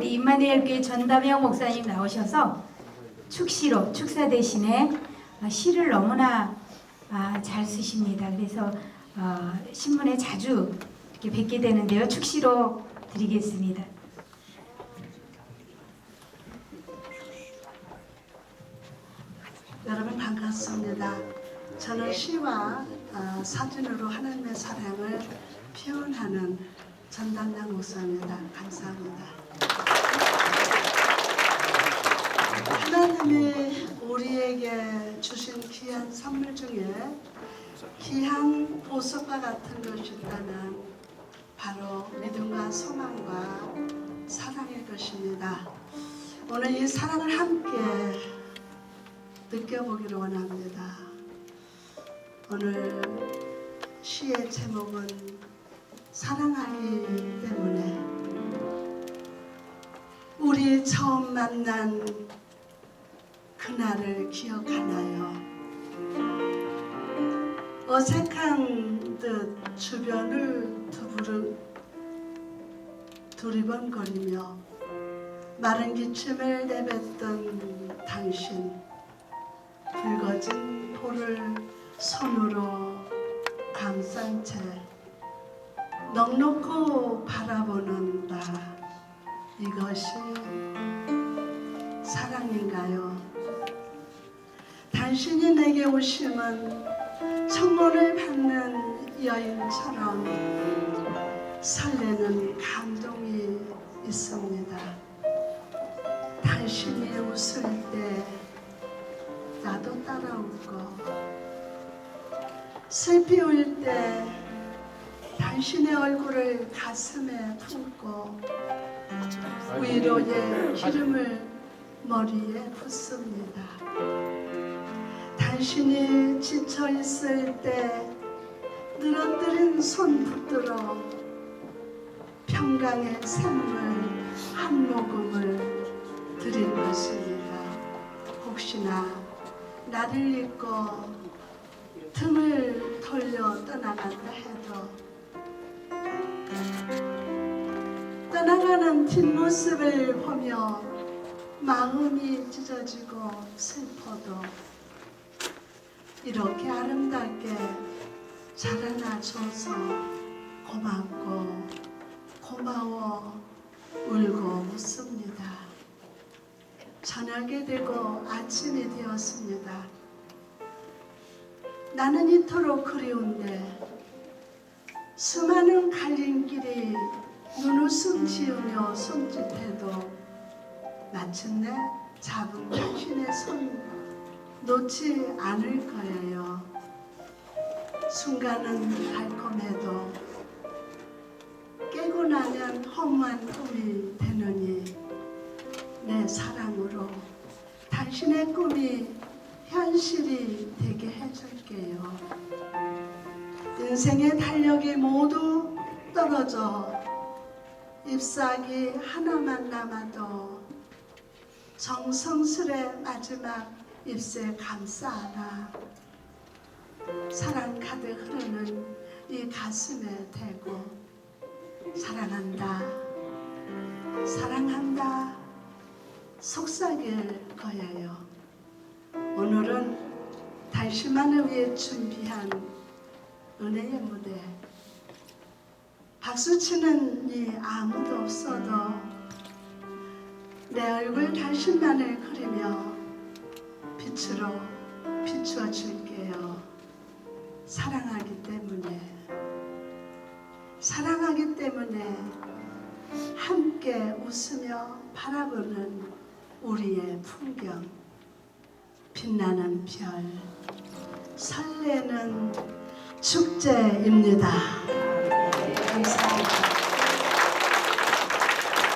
우리 임마누엘 교회 전담영 목사님 나오셔서 축시로 축사 대신에 아, 시를 너무나 아, 잘 쓰십니다. 그래서 어, 신문에 자주 이렇게 뵙게 되는데요. 축시로 드리겠습니다. 여러분 반갑습니다. 저는 시와 어, 사진으로 하나님의 사랑을 표현하는 전담장 목사입니다. 감사합니다. 하나님이 우리에게 주신 귀한 선물 중에 귀한 보석과 같은 것이 있다면 바로 믿음과 소망과 사랑일 것입니다. 오늘 이 사랑을 함께 느껴보기를 원합니다. 오늘 시의 제목은 사랑하기 때문에 우리 처음 만난 그날을 기억하나요? 어색한 듯 주변을 두부르 두리번거리며 마른 기침을 내뱉던 당신 붉어진 볼을 손으로 감싼 채 넉넉고 바라보는 나 이것이 사랑인가요? 당신이 내게 오심은 청혼을 받는 여인처럼 설레는 감동이 있습니다. 당신이 웃을 때 나도 따라 웃고 슬피 울때 당신의 얼굴을 가슴에 품고 위로의 기름을 머리에 붓습니다. 당신이 지쳐 있을 때 늘어뜨린 손 붙들어 평강의 샘물 한 모금을 드릴 것입니다. 혹시나 나를 잊고 등을 돌려 떠나간다 해도 떠나가는 뒷모습을 보며 마음이 찢어지고 슬퍼도 이렇게 아름답게 자라나줘서 고맙고 고마워 울고 웃습니다. 저녁이 되고 아침이 되었습니다. 나는 이토록 그리운데 수많은 갈림길 이 눈웃음 지으며 손짓해도 마침내 잡은 당신의 손 놓지 않을 거예요. 순간은 달콤해도 깨고 나면 험한 꿈이 되느니 내 사랑으로 당신의 꿈이 현실이 되게 해줄게요. 인생의 달력이 모두 떨어져 잎사귀 하나만 남아도 정성스레 마지막 잎새 감싸라 사랑 가득 흐르는 이 가슴에 대고 사랑한다. 사랑한다. 속삭일 거예요. 오늘은 당신만을 위해 준비한 은혜의 무대 박수 치는 이 아무도 없어도 내 얼굴 당신만을 그리며 빛으로 비추어 줄게요 사랑하기 때문에 사랑하기 때문에 함께 웃으며 바라보는 우리의 풍경 빛나는 별 설레는 축제입니다. 감사합니다.